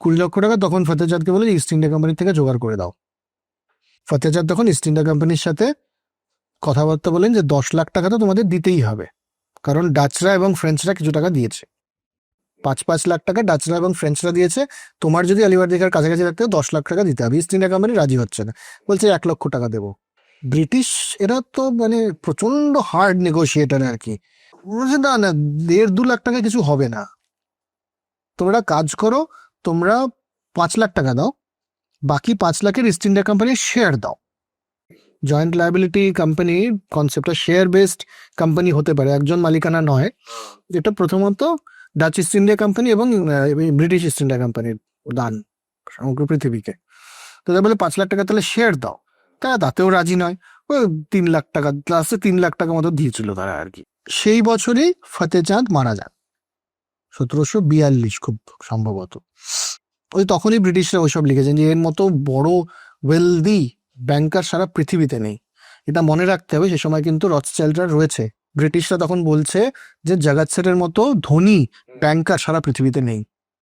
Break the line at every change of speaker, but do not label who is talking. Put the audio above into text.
কুড়ি লক্ষ টাকা তখন ফতেচাঁদকে বলে ইস্ট ইন্ডিয়া কোম্পানি থেকে জোগাড় করে দাও। ফতেচাঁদ তখন ইস্ট ইন্ডিয়া কোম্পানির সাথে কথাবার্তা বলেন যে দশ লাখ টাকা তো তোমাদের দিতেই হবে। কারণ ডাচরা এবং ফ্রেঞ্চরা কিছু টাকা দিয়েছে। পাঁচ পাঁচ লাখ টাকা ডাচরা এবং ফ্রেঞ্চরা দিয়েছে। তোমার যদি আলিবার দিঘার কাছাকাছি হয়, দশ লাখ টাকা দিতে হবে। ইস্ট ইন্ডিয়া কোম্পানি রাজি হচ্ছে না। বলছে এক লক্ষ টাকা দেবো। ব্রিটিশ এরা তো মানে প্রচণ্ড হার্ড নেগোসিয়েটার আর কি। না না দেড় দু লাখ টাকা কিছু হবে না। তোমরা কাজ করো তোমরা পাঁচ লাখ টাকা দাও, বাকি পাঁচ লাখের ইস্ট ইন্ডিয়া কোম্পানির শেয়ার দাও। জয়েন্ট লাইবিলিটি কোম্পানি কনসেপ্টটা শেয়ার বেসড কোম্পানি হতে পারে, একজন মালিকানা নয়। এটা প্রথমত ডাচ ইস্ট ইন্ডিয়া কোম্পানি এবং ব্রিটিশ ইস্ট ইন্ডিয়া কোম্পানির দান সমগ্র পৃথিবীকে। তো তারা বলে পাঁচ লাখ টাকা তাহলে শেয়ার দাও। তারা তাতেও রাজি নয়। ওই তিন লাখ টাকা লাস্টে তিন লাখ টাকা মতো দিয়েছিল তারা আর কি। সেই বছরই ফতেচাঁদ মারা যান। সতেরোশো বিয়াল্লিশ খুব সম্ভবত। ওই তখনই ব্রিটিশরা ওইসব লিখেছেন যে এর মতো বড় ওয়েলদি ব্যাংকার সারা পৃথিবীতে নেই। এটা মনে রাখতে হবে, সে সময় কিন্তু রথস্টাইলরা রয়েছে। ব্রিটিশরা তখন বলছে যে জগৎ সেটের মতো ধনী ব্যাংকার সারা পৃথিবীতে নেই।